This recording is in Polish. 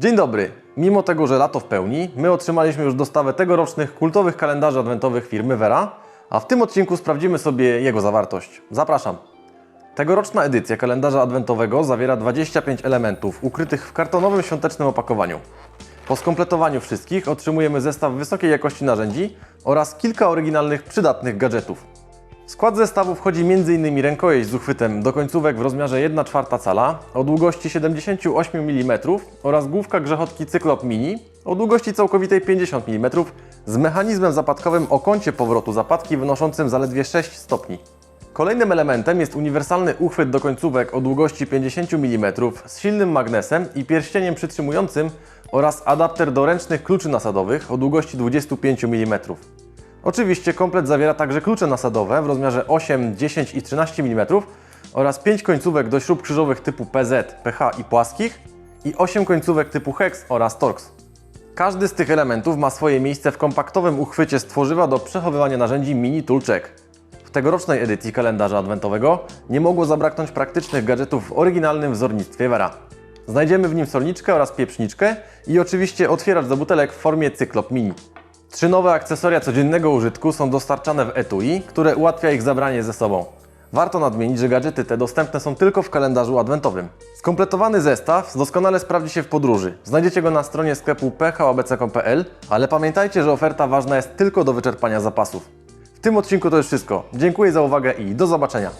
Dzień dobry. Mimo tego, że lato w pełni, my otrzymaliśmy już dostawę tegorocznych kultowych kalendarzy adwentowych firmy Vera, a w tym odcinku sprawdzimy sobie jego zawartość. Zapraszam. Tegoroczna edycja kalendarza adwentowego zawiera 25 elementów ukrytych w kartonowym świątecznym opakowaniu. Po skompletowaniu wszystkich otrzymujemy zestaw wysokiej jakości narzędzi oraz kilka oryginalnych, przydatnych gadżetów. Skład zestawu wchodzi m.in. rękojeść z uchwytem do końcówek w rozmiarze 1,4 cala o długości 78 mm oraz główka grzechotki Cyklop Mini o długości całkowitej 50 mm z mechanizmem zapadkowym o kącie powrotu zapadki wynoszącym zaledwie 6 stopni. Kolejnym elementem jest uniwersalny uchwyt do końcówek o długości 50 mm z silnym magnesem i pierścieniem przytrzymującym oraz adapter do ręcznych kluczy nasadowych o długości 25 mm. Oczywiście komplet zawiera także klucze nasadowe w rozmiarze 8, 10 i 13 mm oraz 5 końcówek do śrub krzyżowych typu PZ, PH i płaskich i 8 końcówek typu Hex oraz Torx. Każdy z tych elementów ma swoje miejsce w kompaktowym uchwycie z tworzywa do przechowywania narzędzi Mini Tool Check. W tegorocznej edycji kalendarza adwentowego nie mogło zabraknąć praktycznych gadżetów w oryginalnym wzornictwie Vera. Znajdziemy w nim solniczkę oraz pieprzniczkę i oczywiście otwieracz do butelek w formie Cyklop Mini. Trzy nowe akcesoria codziennego użytku są dostarczane w etui, które ułatwia ich zabranie ze sobą. Warto nadmienić, że gadżety te dostępne są tylko w kalendarzu adwentowym. Skompletowany zestaw doskonale sprawdzi się w podróży. Znajdziecie go na stronie sklepu phobc.pl, ale pamiętajcie, że oferta ważna jest tylko do wyczerpania zapasów. W tym odcinku to już wszystko. Dziękuję za uwagę i do zobaczenia.